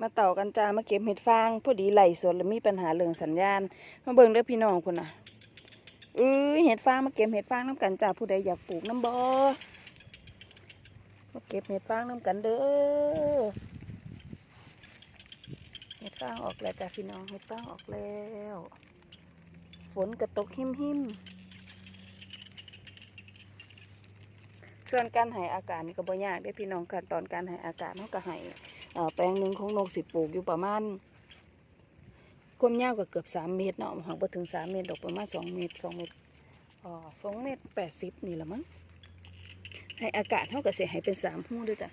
มาต่อกันจ้ามาเก็บเห็ดฟางพอดีไหลสดแล้วมีปัญหาเรื่องสัญญาณ มาเบิ่งเด้อพี่น้องพุ่นน่ะเออเห็ดฟางมาเก็บเห็ดฟางน้ำกันจ้าผู้ใดอยากปลูกน้ำบ่มาเก็บเห็ดฟางน้ำกันเด้อเห็ดฟางออกแล้วจ้าพี่น้องเห็ดฟางออกแล้ว ฝนกระตกหิมหิมส่วนการให้อากาศนี่ก็บ่ยากเด้พี่น้องขั้นตอนการให้อากาศเขาก็ห้เอ่อ แปลงหนึ่งของนกสิปลูกอยู่ประมาณความยาวก็เกือบสามเมตรเนาะห่างไปถึงสามเมตรดอกประมาณสองเมตรสองเมตรอ๋อสองเมตรแปดสิบนี่ละมั้งให้อากาศเท่ากับเสียให้เป็นสามหู้ด้วยจ้ะ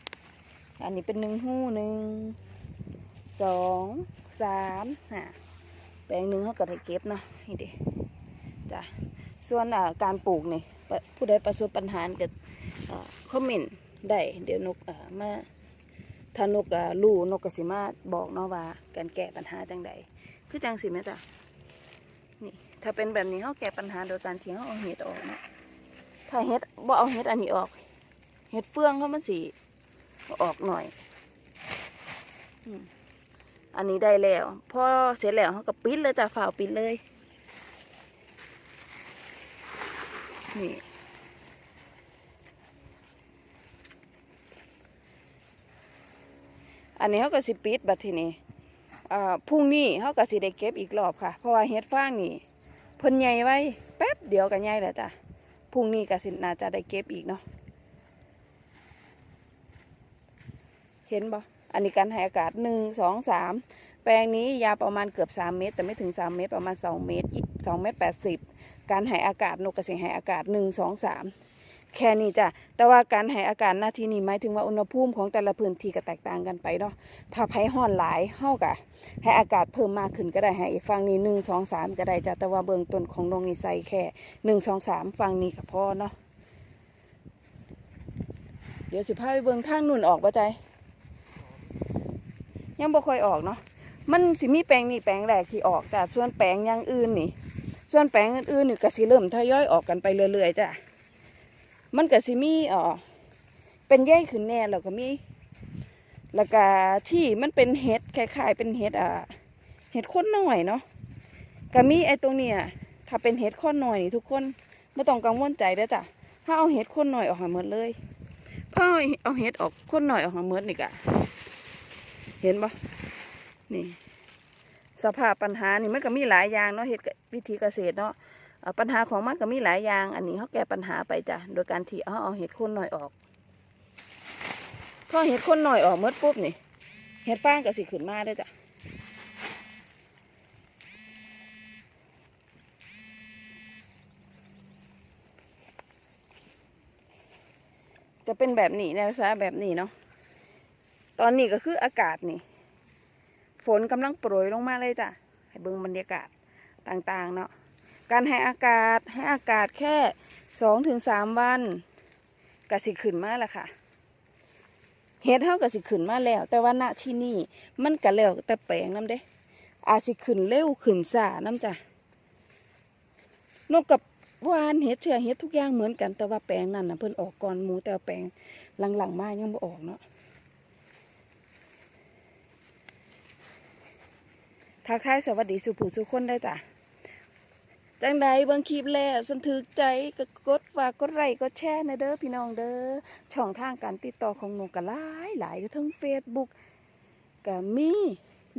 อันนี้เป็นหนึ่งหู้หนึ่งสองสามห้าแปลงหนึ่งเขาก็ได้เก็บเนาะนี่ดิจ้ะส่วนการปลูกนี่ผู้ใดประสบปัญหาก็คอมเมนต์ได้เดี๋ยวนกมา ถ้านกอะรู้นกก็สิมาบอกเนาะว่าการแก้ปัญหาจังใดคือจังสิแม่จ้ะนี่ ถ้าเป็นแบบนี้เขาแก้ปัญหาโดยการที่เขาเอาเห็ดออกนะถ้าเห็ดบ่เอาเห็ดอันนี้ออก เห็ดเฟืองเขามันสีออกหน่อยอันนี้ได้แล้วพอเสร็จแล้วเขาก็ปิดเลยจ้ะฝ่าวปิดเลยนี่ นนี้เขาก็สิปิดบัดทีนี้พรุ่งนี้เขาก็สิได้เก็บอีกรอบค่ะ เพราะว่าเฮ็ดฟางนี่เพิ่นใหญ่ไว้แป๊บเดียวก็ใหญ่แล้วจ้ะพรุ่งนี้ก็สิน่าจะได้เก็บอีกเนาะเห็นบ่อันนี้การให้อากาศหนึ่งสองสามแปลงนี้ยาวประมาณเกือบสามเมตร แต่ไม่ถึงสามเมตรประมาณสองเมตรสองเมตรแปดสิบการให้อากาศนกกระสิให้อากาศหนึ่งสองสาม แค่นี้จ้ะแต่ว่าการให้อากาศหน้าที่นี้หมายถึงว่าอุณหภูมิของแต่ละพื้นที่ก็แตกต่างกันไปเนาะถ้าไผห้อนหลายเฮากะให้อากาศเพิ่มมากขึ้นก็ได้ให้อีกฝั่งนี้หนึ่งสองสามก็ได้จ้ะแต่ว่าเบื้องต้นของนงนี่ใส่แค่หนึ่งสองสามฝั่งนี้ก็พอเนาะเดี๋ยวสิพาไปเบื้องทางนุ่นออกบ่ใจ ยังบ่ค่อยออกเนาะมันสิมีแปลงนี่แปลงแรกที่ออกแต่ส่วนแปลงอย่างอื่นนี่ ส่วนแปลงอื่นๆนี่ก็สิเริ่มทยอยออกกันไปเรื่อยๆจ้ะ มันก็สิมีเออเป็นใยขึ้นแน่แล้วก็มี แล้วก็ที่มันเป็นเห็ดคล้ายๆเป็นเห็ดอ่าเห็ดข้นหน่อยเนาะก็มีไอ้ตรงเนี้ยถ้าเป็นเห็ดข้นหน่อยนี่ทุกคนไม่ต้องกังวลใจเด้อจ้ะถ้าเอาเห็ดข้นหน่อยออกมาหมดเลยพอเอาเห็ดออกข้นหน่อยออกมาหมดนี่กะเห็นปะนี่ สภาพปัญหานี่มันก็มีหลายอย่างเนาะเห็ดวิธีเกษตรเนาะ ปัญหาของมันก็มีหลายอย่าง อันนี้เขาแก้ปัญหาไปจ้ะ โดยการที่เอาเอาเห็ดข้นหน่อยออกพอเห็ดข้นหน่อยออกหมดปุ๊บนี่ เห็ดฟางก็สิขึ้นมาได้จ้ะจะเป็นแบบนี้แนวซะแบบนี้เนาะ ตอนนี้ก็คืออากาศนี่ ฝนกำลังโปรยลงมาเลยจ้ะ ให้เบิ่งบรรยากาศต่างๆเนาะ การให้อากาศให้อากาศแค่สองถึงสามวันกสิขึ้นมาแล้วค่ะเฮ็ดเท่ากับสิขึ้นมาแล้ว แต่ว่าณที่นี่มันก็แล้วแต่แปลงน้ำเด้อาจสิขึ้นเร็วขึ้นซ่าน้ำจ้ะนกกับวานเฮ็ดเชื่อเฮ็ดทุกอย่างเหมือนกัน แต่ว่าแปลงนั่นนะเพิ่นออกก่อนหมูแต่ว่าแปลงหลังๆมายังบ่ออกเนาะทักทายสวัสดีสุผู้สุคนได้จ้ะ จังใดเบิ่งคลิปแล้วสันทึกใจก็กดฝากกดไลค์กดแชร์นะเด้อพี่น้องเด้อช่องทางการติดต่อของหนูก็หลายหลายก็ทั้ง Facebook ก็มี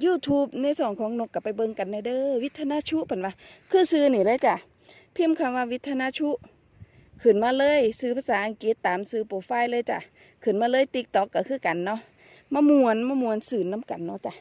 YouTube ในส่วนของนกก็ไปเบิ่งกันนะเด้อวิทนาชุเพิ่นว่าคือซื้อนี่เลยจ้ะพิมพ์คำว่าวิทนาชุขึ้นมาเลยซื้อภาษาอังกฤษตามซื้อโปรไฟล์เลยจ้ะขึ้นมาเลย TikTok ก็คือกันเนาะมามวนมามวนสื่อน้ำกันเนาะจ้ะ